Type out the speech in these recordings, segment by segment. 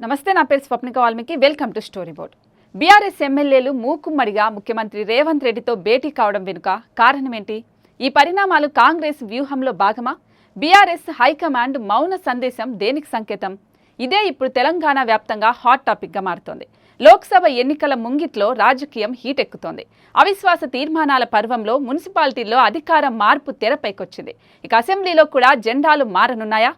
నమస్తే నా పేరు Swapnika Valmiki. Welcome to story board BRS ఎమ్మెల్యేలు మూకుమ్మడిగా ముఖ్యమంత్రి రేవంత్ రెడ్డితో భేటీ కావడం వెనుక కారణమేంటి? ఈ పరిణామాలు కాంగ్రెస్ వ్యూహంలో భాగమా? బీఆర్ఎస్ హైకమాండ్ మౌన సందేశం దేనికి సంకేతం? ఇదే ఇప్పుడు తెలంగాణ వ్యాప్తంగా హాట్ టాపిక్గా మారుతోంది. లోక్సభ ఎన్నికల ముంగిట్లో రాజకీయం హీట్ ఎక్కుతోంది అవిశ్వాస తీర్మానాల పర్వంలో మున్సిపాలిటీల్లో అధికార మార్పు తెరపైకొచ్చింది. ఇక అసెంబ్లీలో కూడా జెండాలు మారనున్నాయా?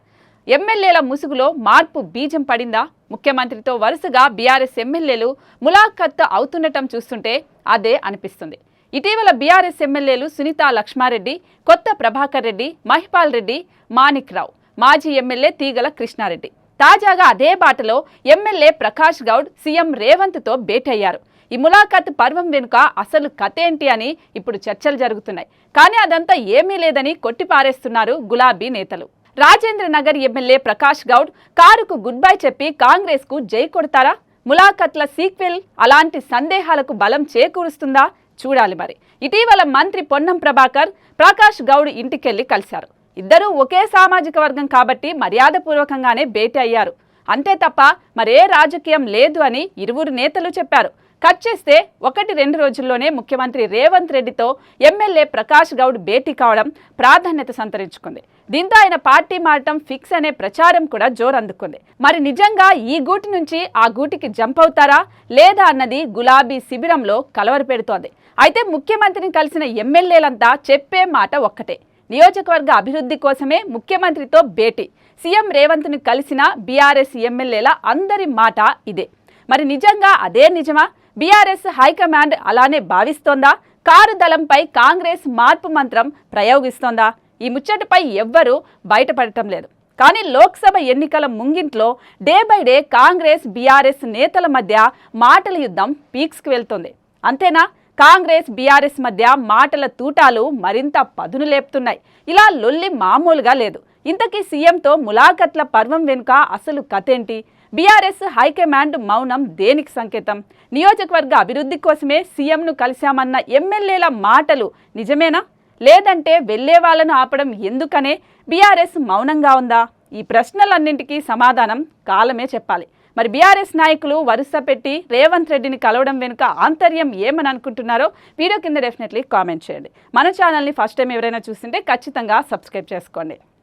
ఎమ్మెల్యేల ముసుగులో మార్పు బీజం పడిందా? ముఖ్యమంత్రితో వరుసగా బీఆర్ఎస్ ఎమ్మెల్యేలు ములాఖత్ అవుతుండటం చూస్తుంటే అదే అనిపిస్తుంది. ఇటీవల బీఆర్ఎస్ ఎమ్మెల్యేలు సునీత లక్ష్మారెడ్డి కొత్త ప్రభాకర్ రెడ్డి మహిపాల్ రెడ్డి మాణిక్ రావు మాజీ ఎమ్మెల్యే తీగల కృష్ణారెడ్డి. తాజాగా అదే బాటలో ఎమ్మెల్యే ప్రకాష్ గౌడ్ సీఎం రేవంత్తో భేటయ్యారు. ఈ ములాఖాత్ పర్వం వెనుక అసలు కథ ఏంటి అని ఇప్పుడు చర్చలు జరుగుతున్నాయి. కానీ అదంతా ఏమీ లేదని కొట్టిపారేస్తున్నారు గులాబీ నేతలు. రాజేంద్ర నగర్ ఎమ్మెల్యే ప్రకాష్ గౌడ్ కారుకు గుడ్ బై చెప్పి కాంగ్రెస్కు జై కొడతారా? ములాఖత్ల సీక్వెల్ అలాంటి సందేహాలకు బలం చేకూరుస్తుందా? చూడాలి మరి. ఇటీవల మంత్రి పొన్నం ప్రభాకర్ ప్రకాష్ గౌడ్ ఇంటికెళ్ళి కలిశారు. ఇద్దరూ ఒకే సామాజిక వర్గం కాబట్టి మర్యాదపూర్వకంగానే భేటీ అయ్యారు. అంతే తప్ప మరే రాజకీయం లేదు అని ఇరువురు నేతలు చెప్పారు. కట్ చేస్తే ఒకటి రెండు రోజుల్లోనే ముఖ్యమంత్రి రేవంత్ రెడ్డితో ఎమ్మెల్యే ప్రకాష్ గౌడ్ భేటీ కావడం ప్రాధాన్యత సంతరించుకుంది. దీంతో ఆయన పార్టీ మారటం ఫిక్స్ అనే ప్రచారం కూడా జోరందుకుంది మరి నిజంగా ఈ గూటి నుంచి ఆ గూటికి జంప్ అవుతారా? లేదా అన్నది గులాబీ శిబిరంలో కలవర పెడుతోంది. అయితే ముఖ్యమంత్రిని కలిసిన ఎమ్మెల్యేలంతా చెప్పే మాట ఒక్కటే. నియోజకవర్గ అభివృద్ధి కోసమే ముఖ్యమంత్రితో భేటీ. సీఎం రేవంత్ని కలిసిన బీఆర్ఎస్ ఎమ్మెల్యేల అందరి మాట ఇదే. మరి నిజంగా అదే నిజమా? బీఆర్ఎస్ హైకమాండ్ అలానే భావిస్తోందా? కారు దళంపై కాంగ్రెస్ మార్పు మంత్రం ప్రయోగిస్తోందా? ఈ ముచ్చటపై ఎవ్వరూ బయటపడటం లేదు. కానీ లోక్సభ ఎన్నికల ముంగింట్లో day by day Congress BRS నేతల మధ్య మాటల యుద్ధం పీక్స్కి వెళ్తుంది. అంతేనా? కాంగ్రెస్ బీఆర్ఎస్ మధ్య మాటల తూటాలు మరింత పదును లేపుతున్నాయి. ఇలా లొల్లి మామూలుగా లేదు. ఇంతకీ సీఎంతో ములాఖత్ల పర్వం వెనుక అసలు కథేంటి? బీఆర్ఎస్ హైకమాండ్ మౌనం దేనికి సంకేతం? నియోజకవర్గ అభివృద్ధి కోసమే సీఎంను కలిశామన్న ఎమ్మెల్యేల మాటలు నిజమేనా? లేదంటే వెళ్ళే వాళ్ళను ఆపడం ఎందుకనే బీఆర్ఎస్ మౌనంగా ఉందా? ఈ ప్రశ్నలన్నింటికీ సమాధానం కాలమే చెప్పాలి. మరి బీఆర్ఎస్ నాయకులు వరుస పెట్టి రేవంత్ రెడ్డిని కలవడం వెనుక ఆంతర్యం ఏమని అనుకుంటున్నారో వీడియో కింద డెఫినెట్లీ కామెంట్ చేయండి. మన ఛానల్ని ఫస్ట్ టైం ఎవరైనా చూస్తుంటే ఖచ్చితంగా సబ్స్క్రైబ్ చేసుకోండి.